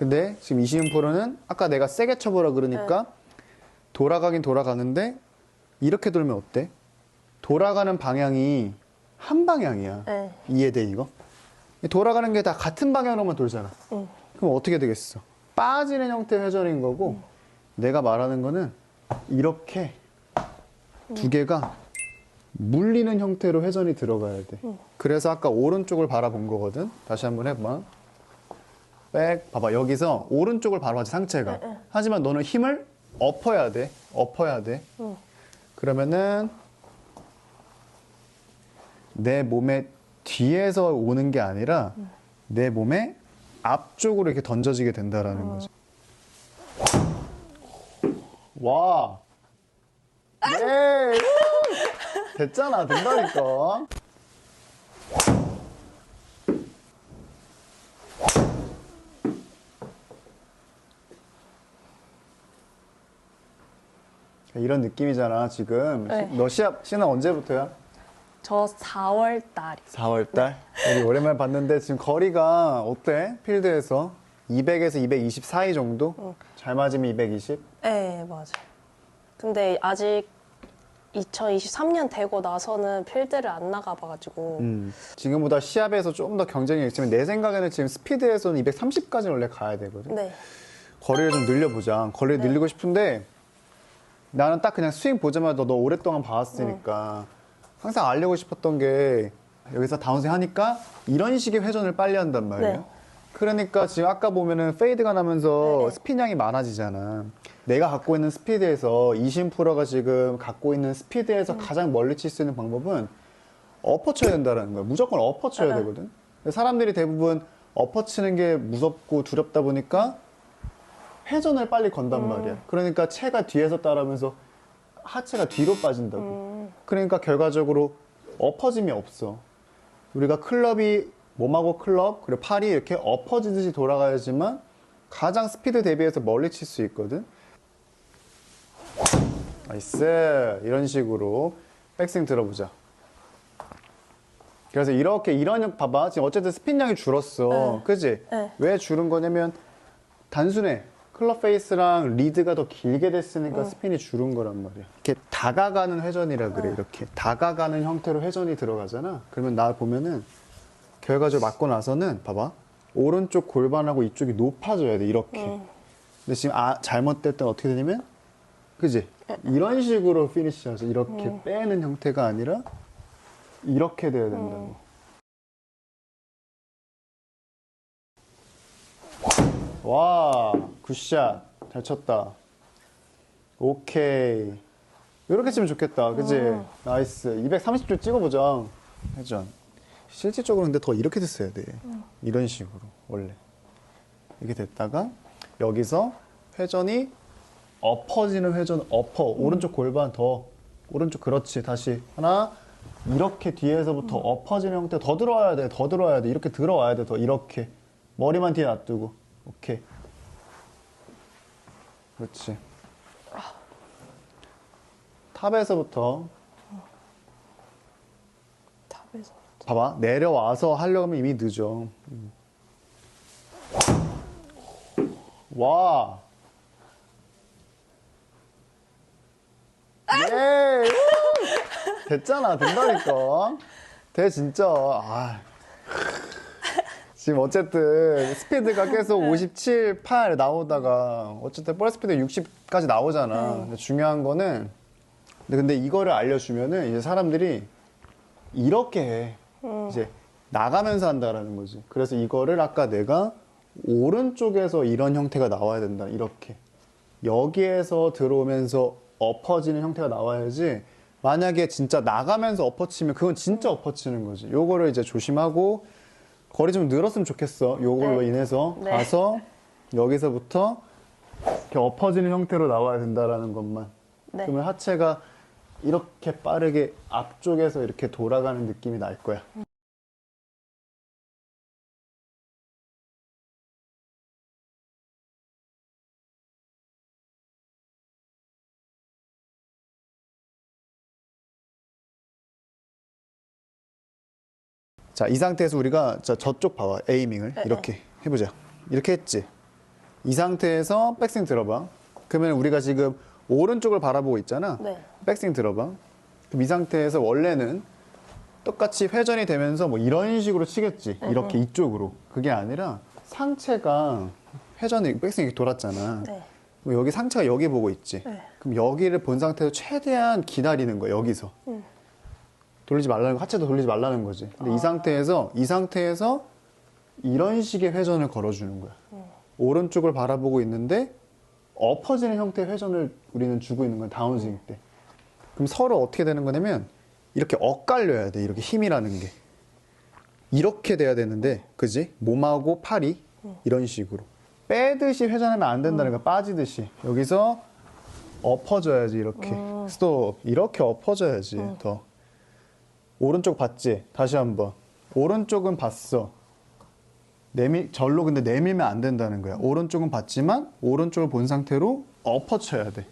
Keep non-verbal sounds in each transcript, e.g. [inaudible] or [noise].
근데 지금 이시윤 프로는 아까 내가 세게 쳐보라 그러니까 돌아가긴 돌아가는데 이렇게 돌면 어때? 돌아가는 방향이 한 방향이야. 네. 이해돼 이거? 돌아가는 게 다 같은 방향으로만 돌잖아. 응. 그럼 어떻게 되겠어? 빠지는 형태의 회전인 거고 내가 말하는 거는 이렇게 두 개가 물리는 형태로 회전이 들어가야 돼. 그래서 아까 오른쪽을 바라본 거거든. 다시 한번 해봐. 백 봐봐 여기서 오른쪽을 바라봤지 상체가. 하지만 너는 힘을 엎어야 돼. 엎어야 돼. 응. 그러면은 내 몸의 뒤에서 오는 게 아니라 내 몸의 앞쪽으로 이렇게 던져지게 된다라는 거지. 와. 예. [laughs] 됐잖아. 된다니까. 이런 느낌이잖아, 지금. 네. 너 시합, 시는 언제부터야? 저 4월 달이. 4월 달? 우리 오랜만에 봤는데 지금 거리가 어때? 필드에서 200에서 220 사이 정도? 잘 맞으면 220? 네, 맞아요. 근데 아직 2023년 되고 나서는 필드를 안 나가봐가지고. 음. 지금보다 시합에서 좀더 경쟁이 있지만 내 생각에는 지금 스피드에서는 230까지 원래 가야 되거든. 네. 거리를 좀 늘려보자. 거리를 늘리고 싶은데 나는 딱 그냥 스윙 보자마자 너 오랫동안 봐왔으니까 항상 알려고 싶었던 게 여기서 다운스윙 하니까 이런 식의 회전을 빨리 한단 말이에요. 네. 그러니까 지금 아까 보면은 페이드가 나면서 네, 네. 스핀량이 많아지잖아. 내가 갖고 있는 스피드에서 이신 프로가 지금 갖고 있는 스피드에서 가장 멀리 칠 수 있는 방법은 엎어 쳐야 된다는 거야. 무조건 엎어 쳐야 네. 되거든. 사람들이 대부분 엎어 치는 게 무섭고 두렵다 보니까 회전을 빨리 건단 말이야. 그러니까 체가 뒤에서 따라오면서 하체가 뒤로 빠진다고. 음, 그러니까 결과적으로 엎어짐이 없어. 우리가 클럽이 몸하고 클럽 그리고 팔이 이렇게 엎어지듯이 돌아가야지만 가장 스피드 대비해서 멀리 칠 수 있거든. 나이스 이런 식으로 백스윙 들어보자. 그래서 이렇게 이런 형 봐봐 지금 어쨌든 스핀량이 줄었어, 네. 그지? 네. 왜 줄은 거냐면 단순해. 클럽 페이스랑 리드가 더 길게 됐으니까 스핀이 줄은 거란 말이야. 이렇게 다가가는 회전이라 그래. 이렇게 다가가는 형태로 회전이 들어가잖아. 그러면 나 보면은 결과적으로 맞고 나서는 봐봐. 오른쪽 골반하고 이쪽이 높아져야 돼. 이렇게. 음. 근데 지금 아, 잘못될 땐 어떻게 되냐면 그지? 이런 식으로 피니시하죠. 이렇게 빼는 형태가 아니라 이렇게 돼야 된다고. 와, 굿샷. 잘 쳤다. 오케이. 이렇게 치면 좋겠다. 그지? 나이스. 230줄 찍어보자. 회전. 실질적으로 근데 더 이렇게 됐어야 돼. 이런 식으로, 원래. 이렇게 됐다가, 여기서 회전이 엎어지는 회전, 엎어. 오른쪽 골반 더, 오른쪽 그렇지. 다시. 하나, 이렇게 뒤에서부터 엎어지는 형태 더 들어와야 돼. 더 들어와야 돼. 이렇게 들어와야 돼. 더 이렇게. 머리만 뒤에 놔두고. 오케이. 그렇지. 탑에서부터 탑에서. 봐봐 내려와서 하려고 하면 이미 늦어. 음. 와. 예. 됐잖아 된다니까. 돼 진짜. 아. 지금 어쨌든 스피드가 계속 57, 8 나오다가 어쨌든 볼 스피드 60까지 나오잖아. 근데 중요한 거는 근데, 이거를 알려주면은 이제 사람들이 이렇게 해. 이제 나가면서 한다라는 거지. 그래서 이거를 아까 내가 오른쪽에서 이런 형태가 나와야 된다. 이렇게. 여기에서 들어오면서 엎어지는 형태가 나와야지. 만약에 진짜 나가면서 엎어치면 그건 진짜 엎어치는 거지. 요거를 이제 조심하고 거리 좀 늘었으면 좋겠어. 요걸로 네. 인해서 네. 가서 여기서부터 이렇게 엎어지는 형태로 나와야 된다라는 것만. 네. 그러면 하체가 이렇게 빠르게 앞쪽에서 이렇게 돌아가는 느낌이 날 거야. 자, 이 상태에서 우리가 자, 저쪽 봐봐. 에이밍을 네, 이렇게 해보자. 이렇게 했지. 이 상태에서 백스윙 들어봐. 그러면 우리가 지금 오른쪽을 바라보고 있잖아. 네. 백스윙 들어봐. 그럼 이 상태에서 원래는 똑같이 회전이 되면서 뭐 이런 식으로 치겠지. 이렇게 이쪽으로. 그게 아니라 상체가 회전이 백스윙이 돌았잖아. 네. 뭐 여기 상체가 여기 보고 있지. 네. 그럼 여기를 본 상태에서 최대한 기다리는 거야. 여기서. 음. 돌리지 말라는 거, 하체도 돌리지 말라는 거지. 근데 이 상태에서 이 상태에서 이런 식의 회전을 걸어주는 거야. 오른쪽을 바라보고 있는데 엎어지는 형태의 회전을 우리는 주고 있는 거야. 다운스윙 때. 그럼 서로 어떻게 되는 거냐면 이렇게 엇갈려야 돼. 이렇게 힘이라는 게. 이렇게 돼야 되는데, 그지? 몸하고 팔이 이런 식으로. 빼듯이 회전하면 안 된다는 거야. 빠지듯이. 여기서 엎어져야지, 이렇게. 스톱. 이렇게 엎어져야지, 더. 오른쪽 봤지? 다시 한 번. 오른쪽은 봤어. 내밀, 절로 근데 내밀면 안 된다는 거야. 오른쪽은 봤지만, 오른쪽을 본 상태로 엎어쳐야 돼.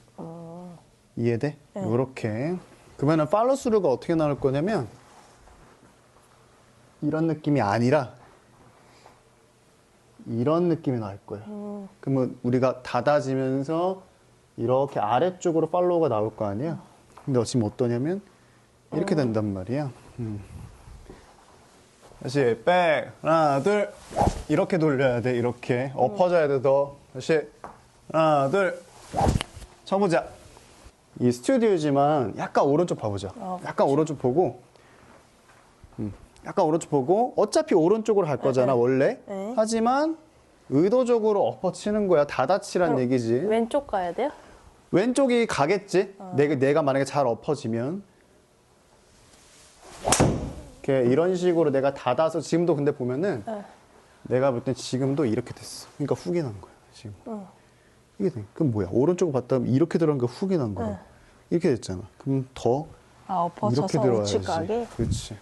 이해돼? 요렇게. 그러면은 팔로스루가 어떻게 나올 거냐면, 이런 느낌이 아니라, 이런 느낌이 나올 거야. 그러면 우리가 닫아지면서 이렇게 아래쪽으로 팔로우가 나올 거 아니야? 근데 지금 어떠냐면, 이렇게 된단 말이야. 음. 다시 백 하나 둘. 이렇게 돌려야 돼 이렇게. 엎어져야 돼 더. 다시. 하나 둘. 쳐보자. 이 스튜디오지만 약간 오른쪽 봐보자. 어, 약간 오른쪽 보고. 음, 약간 오른쪽 보고. 어차피 오른쪽으로 갈 거잖아 원래. 네. 하지만 의도적으로 엎어치는 거야. 그럼 얘기지. 왼쪽 가야 돼요? 왼쪽이 가겠지. 내가, 내가 만약에 잘 엎어지면. 이렇게 이런 식으로 내가 닫아서 지금도 근데 보면은 네. 내가 볼 땐 지금도 이렇게 됐어. 그러니까 훅이 난 거야, 지금. 어. 이게 돼. 그럼 뭐야? 오른쪽을 봤다 면 이렇게 들어간 거 훅이 난 거야. 네. 이렇게 됐잖아. 그럼 더 아, 이렇게 들어야지. 가게? 그렇지.